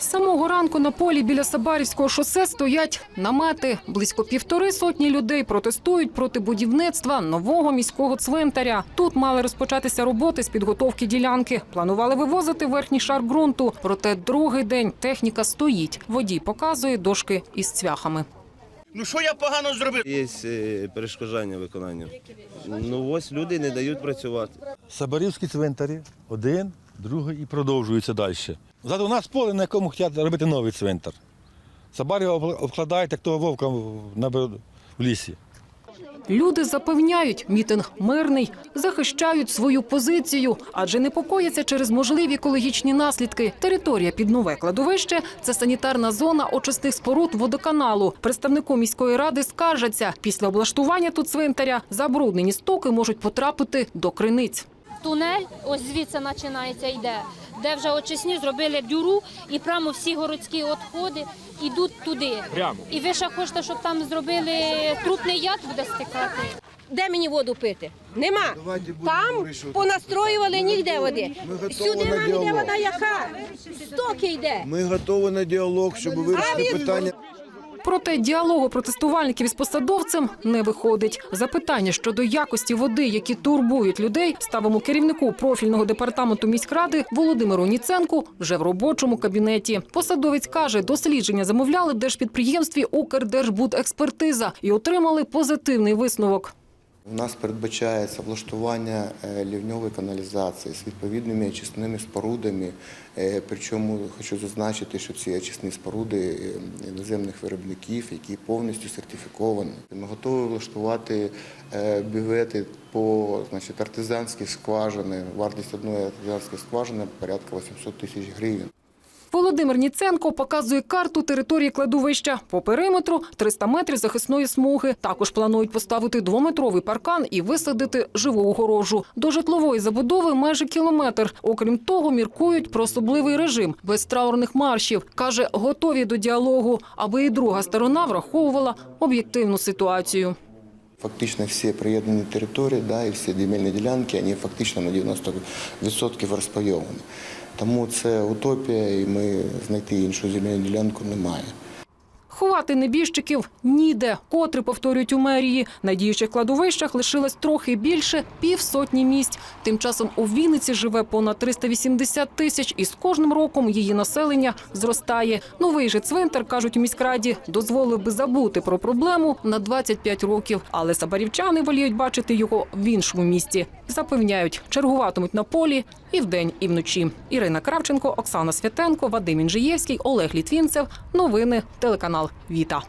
З самого ранку на полі біля Сабарівського шосе стоять намети. Близько півтори сотні людей протестують проти будівництва нового міського цвинтаря. Тут мали розпочатися роботи з підготовки ділянки. Планували вивозити верхній шар ґрунту. Проте другий день техніка стоїть. Водій показує дошки із цвяхами. Ну що я погано зробив? Є е, перешкоджання виконання. Ну ось люди не дають працювати. Сабарівські цвинтарі, один, другий і продовжуються далі. Ззаду у нас поле, на якому хочуть робити новий цвинтар. Сабарів обкла- обкладають, як того вовка в- лісі. Люди запевняють, мітинг мирний, захищають свою позицію, адже непокояться через можливі екологічні наслідки. Територія під нове кладовище це санітарна зона очисних споруд водоканалу. Представнику міської ради скаржаться, після облаштування тут цвинтаря забруднені стоки можуть потрапити до криниць. Тунель, ось звідси починається, йде, де вже очисні зробили дюру, і прямо всі городські відходи йдуть туди. Прямо. І ви ще хочете, щоб там зробили трупний яд буде стикати. Де мені воду пити? Нема. Там понастроювали нігде води. Сюди нам йде вода яка? Стоки йде. Ми готові на діалог, щоб вирішити питання. Проте діалогу протестувальників із посадовцем не виходить. Запитання щодо якості води, які турбують людей, ставимо керівнику профільного департаменту міськради Володимиру Ніценку вже в робочому кабінеті. Посадовець каже, дослідження замовляли в держпідприємстві Укрдержбудекспертиза і отримали позитивний висновок. У нас передбачається влаштування е, лівньової каналізації з відповідними очисними спорудами. Е, Причому хочу зазначити, що ці очисні споруди е, іноземних виробників, які повністю сертифіковані. Ми готові влаштувати бювети по значить, артизанській скважини. Вартість одної артизанської скважини порядка 800 тисяч гривень. Володимир Ніценко показує карту території кладовища. По периметру 300 метрів захисної смуги. Також планують поставити двометровий паркан і висадити живу огорожу. До житлової забудови майже кілометр. Окрім того, міркують про особливий режим без траурних маршів. Каже, готові до діалогу, аби і друга сторона враховувала об'єктивну ситуацію. Фактично всі приєднані території да, і всі земельні ділянки, вони фактично на 90% розпайовані. Тому це утопія, і ми знайти іншу земельну ділянку немає. Ховати небіжчиків ніде, котре повторюють у мерії. На діючих кладовищах лишилось трохи більше півсотні місць. Тим часом у Вінниці живе понад 380 тисяч, і з кожним роком її населення зростає. Новий же цвинтар, кажуть у міськраді, дозволив би забути про проблему на 25 років. Але сабарівчани воліють бачити його в іншому місті. Запевняють, чергуватимуть на полі і вдень, і вночі. Ірина Кравченко, Оксана Святенко, Вадим Інжиєвський, Олег Літвінцев. Новини телеканал Віта.